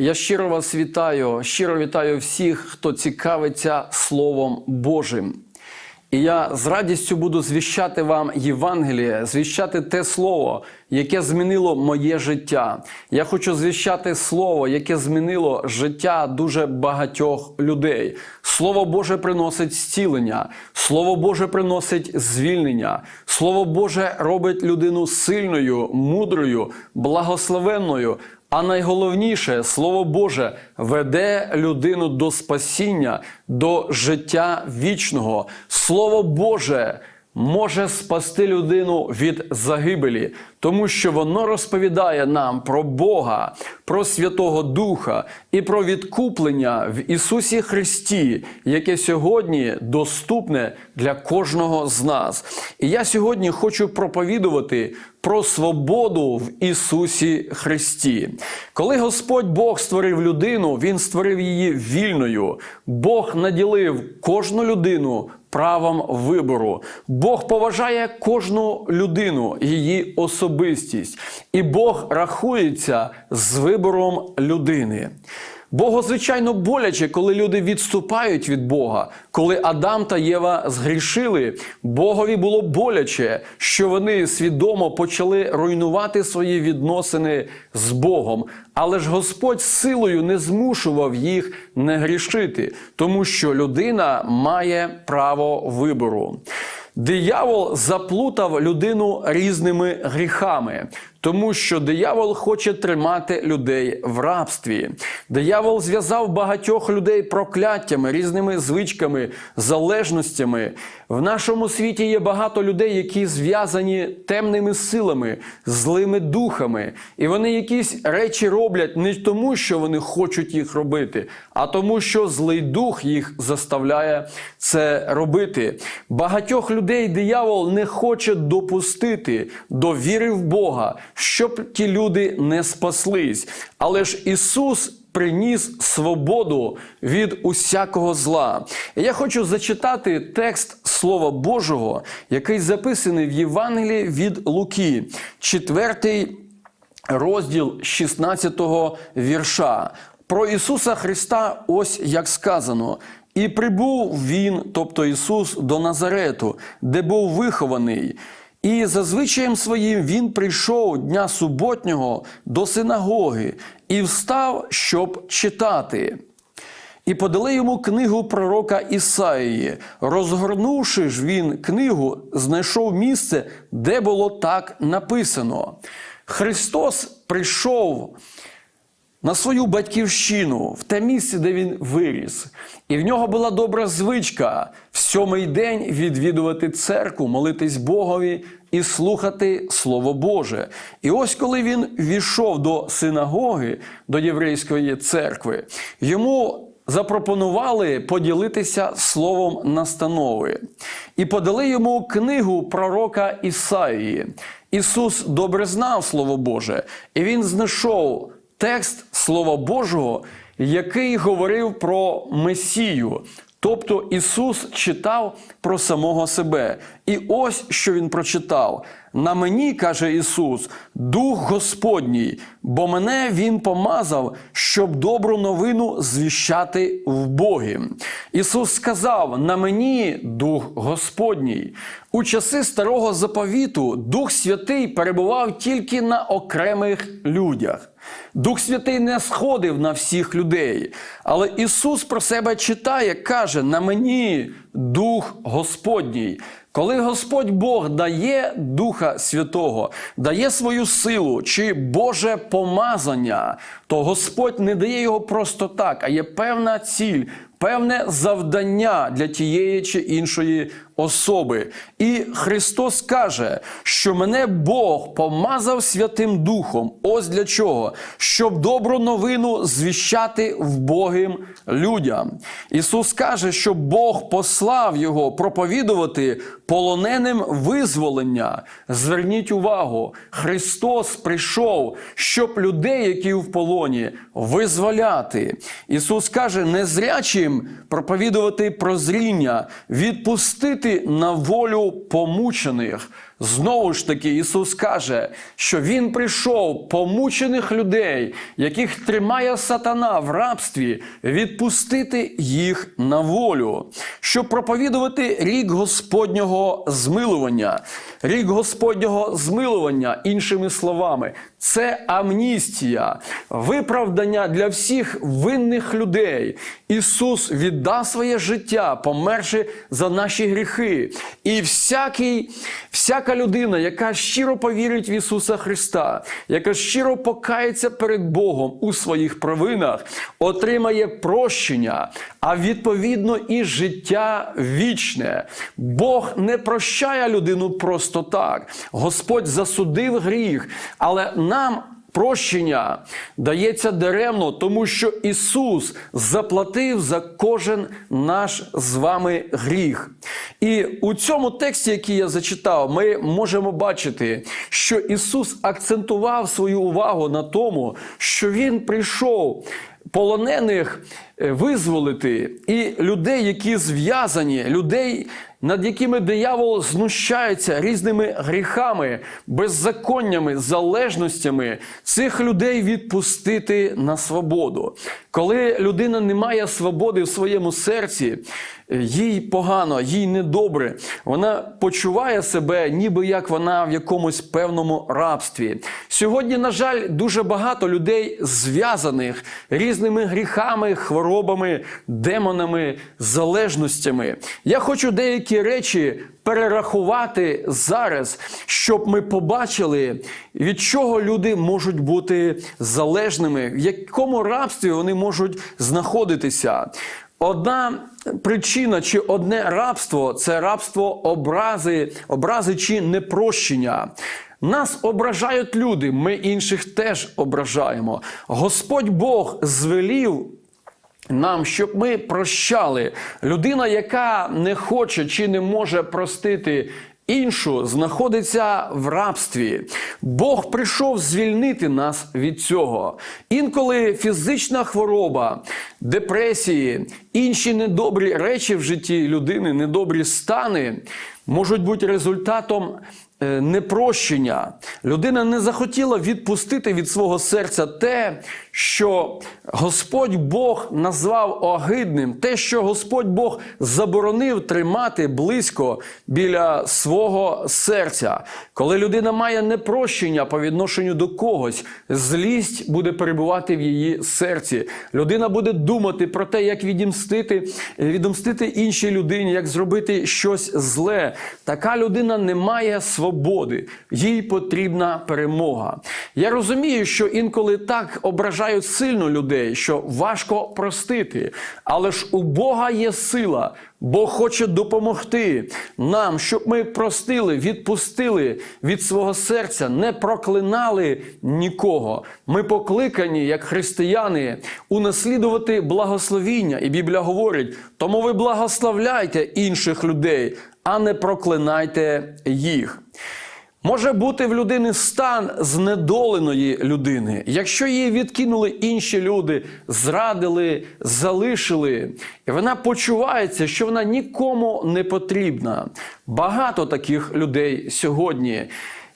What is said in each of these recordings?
Я щиро вас вітаю, щиро вітаю всіх, хто цікавиться Словом Божим. І я з радістю буду звіщати вам Євангеліє, звіщати те слово, яке змінило моє життя. Я хочу звіщати слово, яке змінило життя дуже багатьох людей. Слово Боже приносить зцілення, Слово Боже приносить звільнення, Слово Боже робить людину сильною, мудрою, благословенною. А найголовніше, Слово Боже веде людину до спасіння, до життя вічного. Слово Боже може спасти людину від загибелі, тому що воно розповідає нам про Бога, про Святого Духа і про відкуплення в Ісусі Христі, яке сьогодні доступне для кожного з нас. І я сьогодні хочу проповідувати про свободу в Ісусі Христі. Коли Господь Бог створив людину, Він створив її вільною. Бог наділив кожну людину правом вибору. Бог поважає кожну людину, її особистість, і Бог рахується з вибором людини. Богу, звичайно, боляче, коли люди відступають від Бога. Коли Адам та Єва згрішили, Богові було боляче, що вони свідомо почали руйнувати свої відносини з Богом. Але ж Господь силою не змушував їх не грішити, тому що людина має право вибору. Диявол заплутав людину різними гріхами, тому що диявол хоче тримати людей в рабстві. Диявол зв'язав багатьох людей прокляттями, різними звичками, залежностями. В нашому світі є багато людей, які зв'язані темними силами, злими духами. І вони якісь речі роблять не тому, що вони хочуть їх робити, а тому, що злий дух їх заставляє це робити. Багатьох людей диявол не хоче допустити до віри в Бога, щоб ті люди не спаслись. Але ж Ісус. Приніс свободу від усякого зла. Я хочу зачитати текст Слова Божого, який записаний в Євангелії від Луки, 4 розділ 16 вірша. Про Ісуса Христа, ось як сказано. І прибув він, тобто Ісус, до Назарету, де був вихований. І за звичаєм своїм він прийшов дня суботнього до синагоги і встав, щоб читати. І подали йому книгу пророка Ісаїї. Розгорнувши ж він книгу, знайшов місце, де було так написано. Христос прийшов на свою батьківщину, в те місце, де він виріс. І в нього була добра звичка в сьомий день відвідувати церкву, молитись Богові і слухати Слово Боже. І ось коли він війшов до синагоги, до єврейської церкви, йому запропонували поділитися словом настанови і подали йому книгу пророка Ісаїї. Ісус добре знав Слово Боже, і він знайшов текст Слова Божого, який говорив про Месію. Тобто Ісус читав про самого себе. І ось що Він прочитав. На мені, каже Ісус, Дух Господній, бо мене Він помазав, щоб добру новину звіщати в Богі. Ісус сказав: на мені Дух Господній. У часи старого заповіту Дух Святий перебував тільки на окремих людях. Дух Святий не сходив на всіх людей. Але Ісус про себе читає, каже: на мені Дух Господній. Коли Господь Бог дає Духа Святого, дає свою силу чи Боже помазання, то Господь не дає його просто так, а є певна ціль, певне завдання для тієї чи іншої особи. І Христос каже, що мене Бог помазав Святим Духом. Ось для чого? Щоб добру новину звіщати вбогим людям. Ісус каже, що Бог послав Його проповідувати полоненим визволення. Зверніть увагу, Христос прийшов, щоб людей, які в полоні, визволяти. Ісус каже, незрячим проповідувати прозріння, відпустити на волю помучених. Знову ж таки, Ісус каже, що Він прийшов помучених людей, яких тримає сатана в рабстві, відпустити їх на волю, щоб проповідувати рік Господнього змилування. Рік Господнього змилування, іншими словами, це амністія, виправдання для всіх винних людей. Ісус віддав своє життя, померши за наші гріхи. І всякий, всяка людина, яка щиро повірить в Ісуса Христа, яка щиро покається перед Богом у своїх провинах, отримає прощення, а відповідно і життя вічне. Бог не прощає людину просто так. Господь засудив гріх, але нам. Прощення дається даремно, тому що Ісус заплатив за кожен наш з вами гріх. І у цьому тексті, який я зачитав, ми можемо бачити, що Ісус акцентував свою увагу на тому, що Він прийшов полонених е, визволити і людей, які зв'язані, людей, над якими диявол знущається різними гріхами, беззаконнями, залежностями, цих людей відпустити на свободу. Коли людина не має свободи в своєму серці, їй погано, їй недобре, вона почуває себе, ніби як вона в якомусь певному рабстві. Сьогодні, на жаль, дуже багато людей зв'язаних різними гріхами, хворобами, демонами, залежностями. Я хочу деякі речі перерахувати зараз, щоб ми побачили, від чого люди можуть бути залежними, в якому рабстві вони можуть знаходитися. Одна причина чи одне рабство це рабство образи, образи чи непрощення. Нас ображають люди, ми інших теж ображаємо. Господь Бог звелів. Нам, щоб ми прощали. Людина, яка не хоче чи не може простити іншу, знаходиться в рабстві. Бог прийшов звільнити нас від цього. Інколи фізична хвороба, депресії, інші недобрі речі в житті людини, недобрі стани можуть бути результатом непрощення. Людина не захотіла відпустити від свого серця те, що Господь Бог назвав огидним, те, що Господь Бог заборонив тримати близько біля свого серця. Коли людина має непрощення по відношенню до когось, злість буде перебувати в її серці. Людина буде думати про те, як відімстити, відомстити іншій людині, як зробити щось зле. Така людина не має свободи, їй потрібна перемога. Я розумію, що інколи так ображають сильно людей, що важко простити. Але ж у Бога є сила. Бог хоче допомогти нам, щоб ми простили, відпустили від свого серця, не проклинали нікого. Ми покликані, як християни, унаслідувати благословіння. І Біблія говорить: тому ви благословляйте інших людей, а не проклинайте їх. Може бути в людини стан знедоленої людини, якщо її відкинули інші люди, зрадили, залишили, і вона почувається, що вона нікому не потрібна. Багато таких людей сьогодні.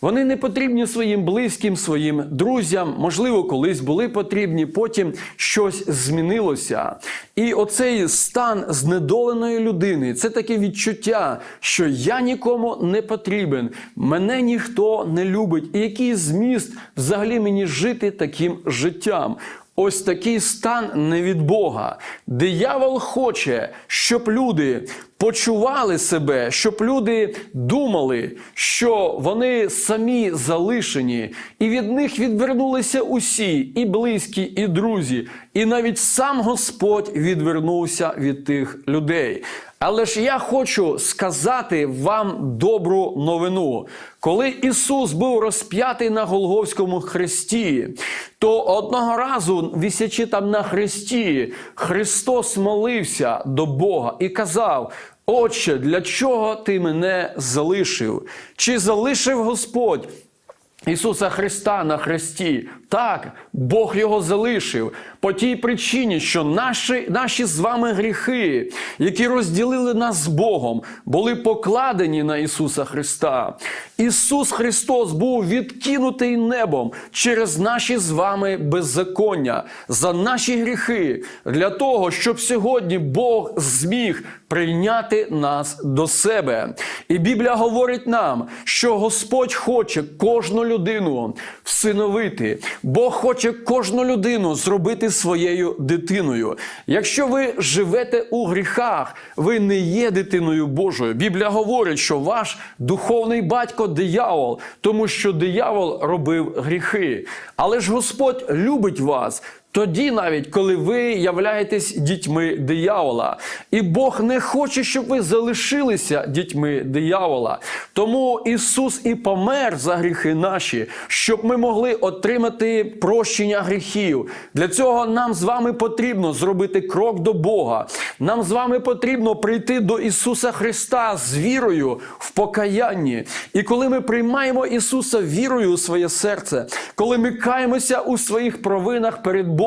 Вони не потрібні своїм близьким, своїм друзям, можливо, колись були потрібні, потім щось змінилося. І оцей стан знедоленої людини це таке відчуття, що я нікому не потрібен, мене ніхто не любить. І який зміст взагалі мені жити таким життям? Ось такий стан не від Бога. Диявол хоче, щоб люди почували себе, щоб люди думали, що вони самі залишені, і від них відвернулися усі, і близькі, і друзі, і навіть сам Господь відвернувся від тих людей. Але ж я хочу сказати вам добру новину. Коли Ісус був розп'ятий на Голговському хресті, то одного разу, вісячи там на хресті, Христос молився до Бога і казав: Отче, для чого ти мене залишив? Чи залишив Господь? Ісуса Христа на хресті. Так, Бог його залишив по тій причині, що наші, наші з вами гріхи, які розділили нас з Богом, були покладені на Ісуса Христа. Ісус Христос був відкинутий небом через наші з вами беззаконня, за наші гріхи, для того, щоб сьогодні Бог зміг прийняти нас до себе. І Біблія говорить нам, що Господь хоче кожну людину всиновити. Бог хоче кожну людину зробити своєю дитиною. Якщо ви живете у гріхах, ви не є дитиною Божою. Біблія говорить, що ваш духовний батько диявол, тому що диявол робив гріхи. Але ж Господь любить вас. Тоді, навіть коли ви являєтесь дітьми диявола, і Бог не хоче, щоб ви залишилися дітьми диявола. Тому Ісус і помер за гріхи наші, щоб ми могли отримати прощення гріхів. Для цього нам з вами потрібно зробити крок до Бога. Нам з вами потрібно прийти до Ісуса Христа з вірою в покаянні. І коли ми приймаємо Ісуса вірою у своє серце, коли ми каємося у своїх провинах перед Богом,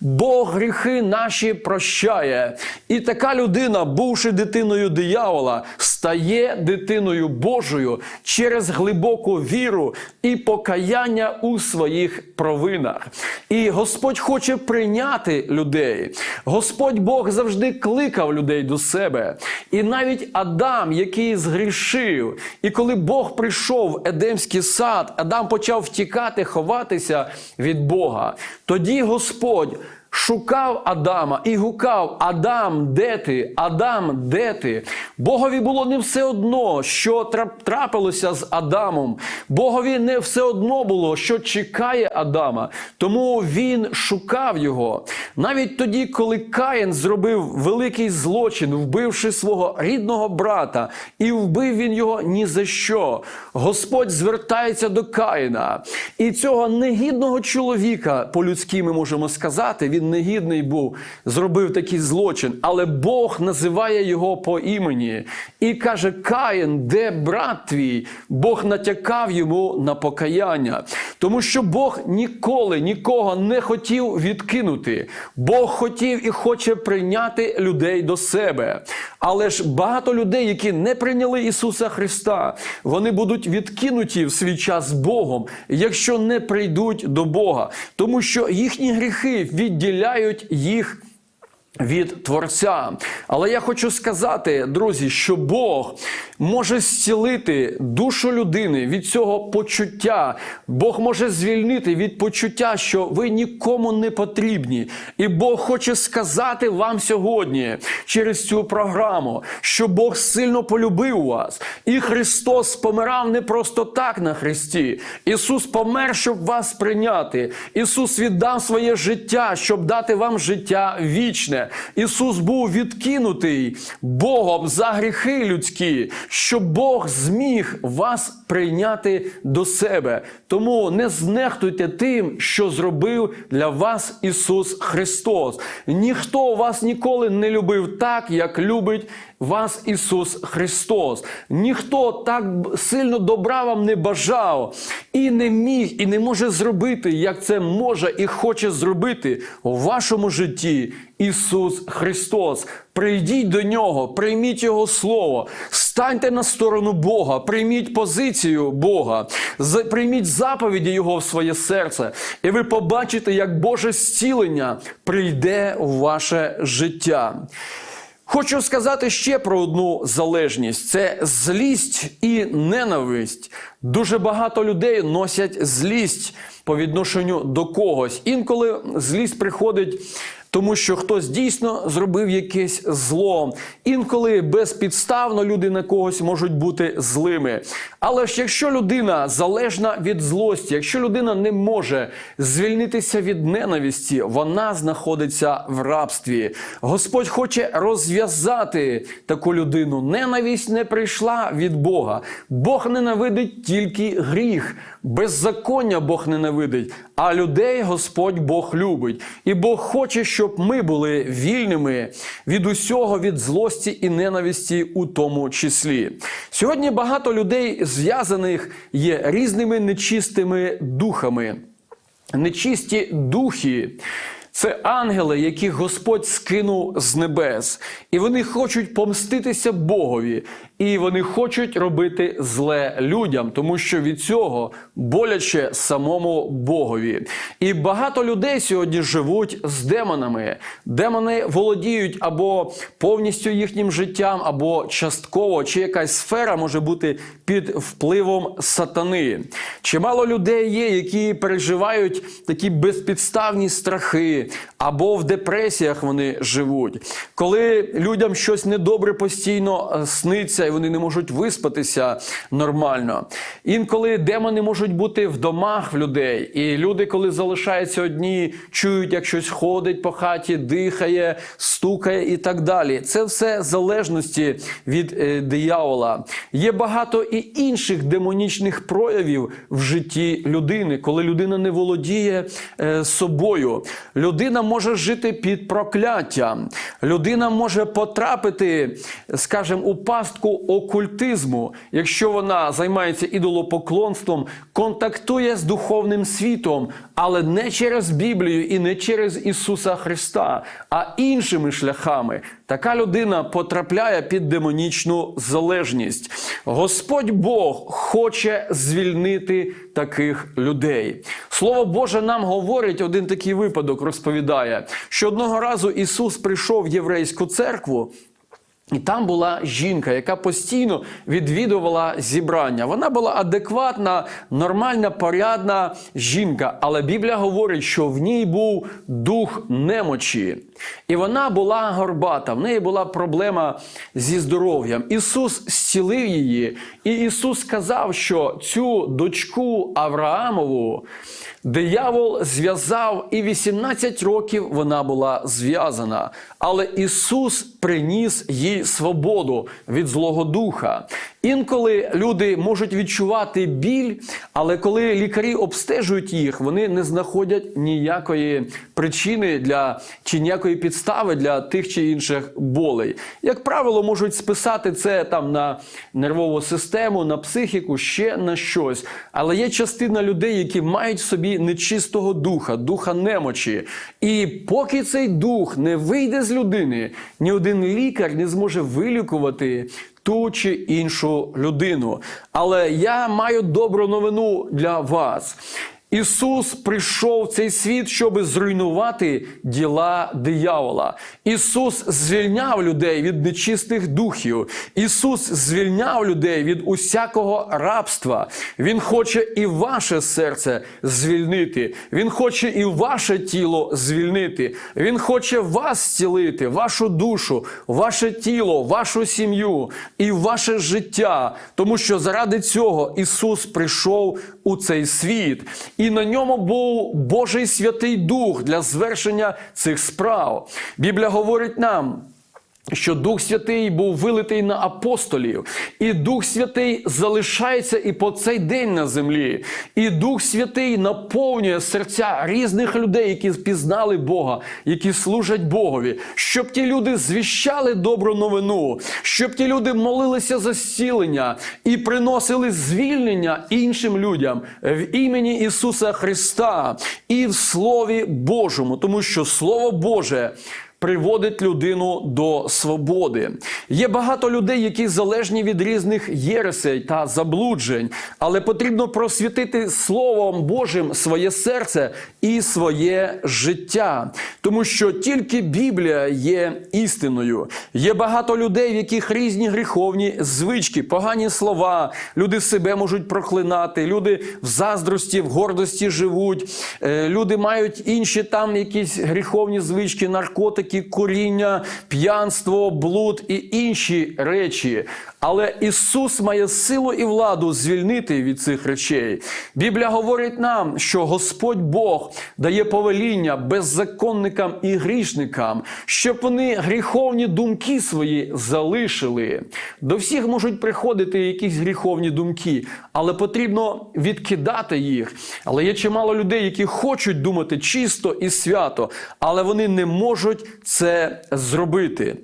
Бог гріхи наші прощає. І така людина, бувши дитиною диявола, стає дитиною Божою через глибоку віру і покаяння у своїх провинах. І Господь хоче прийняти людей. Господь Бог завжди кликав людей до себе. І навіть Адам, який згрішив, і коли Бог прийшов в Едемський сад, Адам почав втікати, ховатися від Бога. Тоді Господь Господь шукав Адама і гукав: Адам, де ти? Адам, де ти? Богові було не все одно, що трапилося з Адамом. Богові не все одно було, що чекає Адама. Тому він шукав його. Навіть тоді, коли Каїн зробив великий злочин, вбивши свого рідного брата, і вбив він його ні за що. Господь звертається до Каїна. І цього негідного чоловіка, по-людськи ми можемо сказати, він негідний був, зробив такий злочин, але Бог називає його по імені і каже: Каїн, де брат твій? Бог натякав йому на покаяння, тому що Бог ніколи нікого не хотів відкинути. Бог хотів і хоче прийняти людей до себе. Але ж багато людей, які не прийняли Ісуса Христа, вони будуть відкинуті в свій час Богом, якщо не прийдуть до Бога, тому що їхні гріхи відділяють їх. Від Творця. Але я хочу сказати, друзі, що Бог може зцілити душу людини від цього почуття. Бог може звільнити від почуття, що ви нікому не потрібні. І Бог хоче сказати вам сьогодні через цю програму, що Бог сильно полюбив вас. І Христос помирав не просто так на Христі. Ісус помер, щоб вас прийняти. Ісус віддав своє життя, щоб дати вам життя вічне. Ісус був відкинутий Богом за гріхи людські, щоб Бог зміг вас прийняти до себе. Тому не знехтуйте тим, що зробив для вас Ісус Христос. Ніхто вас ніколи не любив так, як любить вас Ісус Христос. Ніхто так сильно добра вам не бажав і не міг, і не може зробити, як це може і хоче зробити у вашому житті Ісус Христос. Прийдіть до Нього, прийміть Його Слово, станьте на сторону Бога, прийміть позицію Бога, прийміть заповіді Його в своє серце, і ви побачите, як Боже зцілення прийде у ваше життя. Хочу сказати ще про одну залежність: це злість і ненависть. Дуже багато людей носять злість по відношенню до когось. Інколи злість приходить. Тому що хтось дійсно зробив якесь зло. Інколи безпідставно люди на когось можуть бути злими. Але ж якщо людина залежна від злості, якщо людина не може звільнитися від ненависті, вона знаходиться в рабстві. Господь хоче розв'язати таку людину. Ненависть не прийшла від Бога. Бог ненавидить тільки гріх. Беззаконня Бог ненавидить, а людей Господь Бог любить. І Бог хоче, щоб ми були вільними від усього, від злості і ненависті у тому числі. Сьогодні багато людей зв'язаних є різними нечистими духами. Нечисті духи. Це ангели, яких Господь скинув з небес, і вони хочуть помститися Богові, і вони хочуть робити зле людям, тому що від цього боляче самому Богові. І багато людей сьогодні живуть з демонами. Демони володіють або повністю їхнім життям, або частково, чи якась сфера може бути під впливом сатани. Чимало людей є, які переживають такі безпідставні страхи або в депресіях вони живуть. Коли людям щось недобре постійно е, сниться, і вони не можуть виспатися нормально. Інколи демони можуть бути в домах в людей, і люди, коли залишаються одні, чують, як щось ходить по хаті, дихає, стукає і так далі. Це все залежності від е, диявола. Є багато і інших демонічних проявів в житті людини, коли людина не володіє е, собою. Людина може жити під прокляттям. Людина може потрапити, скажімо, у пастку окультизму, якщо вона займається ідолопоклонством, контактує з духовним світом, але не через Біблію і не через Ісуса Христа, а іншими шляхами. Така людина потрапляє під демонічну залежність. Господь Бог хоче звільнити таких людей. Слово Боже нам говорить один такий випадок, розповідає, що одного разу Ісус прийшов в єврейську церкву. І там була жінка, яка постійно відвідувала зібрання. Вона була адекватна, нормальна, порядна жінка. Але Біблія говорить, що в ній був дух немочі. І вона була горбата, в неї була проблема зі здоров'ям. Ісус зцілив її, і Ісус сказав, що цю дочку Авраамову диявол зв'язав, і 18 років вона була зв'язана. Але Ісус приніс їй свободу від Злого Духа. Інколи люди можуть відчувати біль, але коли лікарі обстежують їх, вони не знаходять ніякої причини для чи ніякої підстави для тих чи інших болей. Як правило, можуть списати це там на нервову систему, на психіку, ще на щось. Але є частина людей, які мають собі нечистого духа, духа немочі. І поки цей дух не вийде з людини, ні один лікар не зможе вилікувати ту чи іншу людину. Але я маю добру новину для вас. Ісус прийшов в цей світ, щоб зруйнувати діла диявола. Ісус звільняв людей від нечистих духів. Ісус звільняв людей від усякого рабства. Він хоче і ваше серце звільнити. Він хоче і ваше тіло звільнити. Він хоче вас зцілити, вашу душу, ваше тіло, вашу сім'ю і ваше життя. Тому що заради цього Ісус прийшов у цей світ. І на ньому був Божий Святий Дух для звершення цих справ. Біблія говорить нам. Що Дух Святий був вилитий на апостолів, і Дух Святий залишається і по цей день на землі. І Дух Святий наповнює серця різних людей, які пізнали Бога, які служать Богові, щоб ті люди звіщали добру новину, щоб ті люди молилися за зцілення і приносили звільнення іншим людям в імені Ісуса Христа і в Слові Божому, тому що Слово Боже приводить людину до свободи. Є багато людей, які залежні від різних єресей та заблуджень, але потрібно просвітити Словом Божим своє серце і своє життя, тому що тільки Біблія є істиною. Є багато людей, в яких різні гріховні звички, погані слова. Люди себе можуть проклинати, люди в заздрості, в гордості живуть, е, люди мають інші там якісь гріховні звички, наркотики наркотики, куріння, п'янство, блуд і інші речі. Але Ісус має силу і владу звільнити від цих речей. Біблія говорить нам, що Господь Бог дає повеління беззаконникам і грішникам, щоб вони гріховні думки свої залишили. До всіх можуть приходити якісь гріховні думки, але потрібно відкидати їх. Але є чимало людей, які хочуть думати чисто і свято, але вони не можуть це зробити.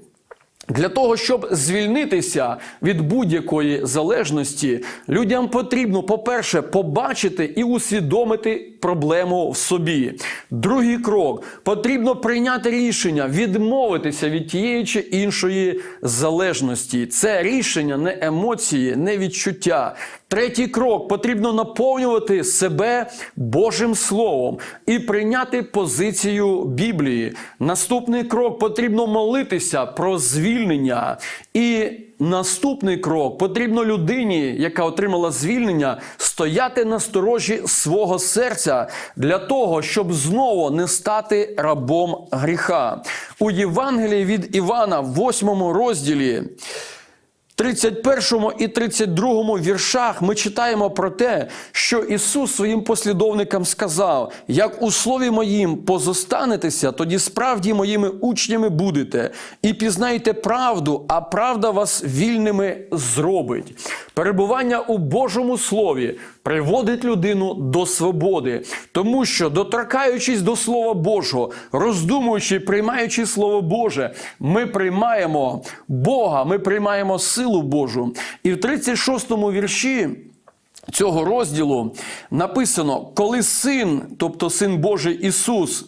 Для того, щоб звільнитися від будь-якої залежності, людям потрібно, по-перше, побачити і усвідомити проблему в собі. Другий крок потрібно прийняти рішення відмовитися від тієї чи іншої залежності. Це рішення не емоції, не відчуття. Третій крок потрібно наповнювати себе Божим Словом і прийняти позицію Біблії. Наступний крок потрібно молитися про звільнення. І наступний крок потрібно людині, яка отримала звільнення, стояти на сторожі свого серця для того, щоб знову не стати рабом гріха. У Євангелії від Івана, в 8 розділі. 31 і 32 віршах ми читаємо про те, що Ісус своїм послідовникам сказав: як у слові моїм позостанетеся, тоді справді моїми учнями будете, і пізнаєте правду, а правда вас вільними зробить. Перебування у Божому Слові приводить людину до свободи, тому що, доторкаючись до Слова Божого, роздумуючи, приймаючи Слово Боже, ми приймаємо Бога, ми приймаємо силу Божу. І в 36-му вірші. Цього розділу написано: коли син, тобто син Божий Ісус,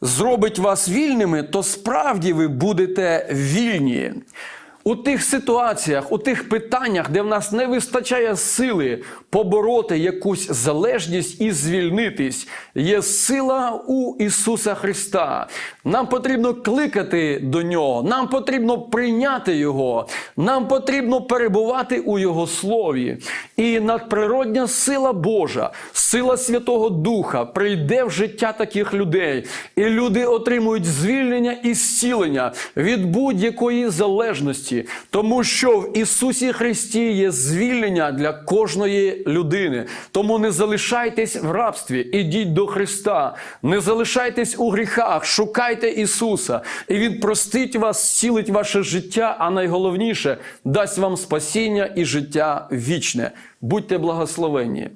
зробить вас вільними, то справді ви будете вільні. У тих ситуаціях, у тих питаннях, де в нас не вистачає сили побороти якусь залежність і звільнитись, є сила у Ісуса Христа. Нам потрібно кликати до Нього, нам потрібно прийняти Його, нам потрібно перебувати у Його Слові. І надприродня сила Божа, сила Святого Духа прийде в життя таких людей, і люди отримують звільнення і зцілення від будь-якої залежності, тому що в Ісусі Христі є звільнення для кожної людини. Тому не залишайтесь в рабстві, ідіть до Христа, не залишайтесь у гріхах, шукайте Ісуса, і Він простить вас, зцілить ваше життя, а найголовніше дасть вам спасіння і життя вічне. Будьте благословенні.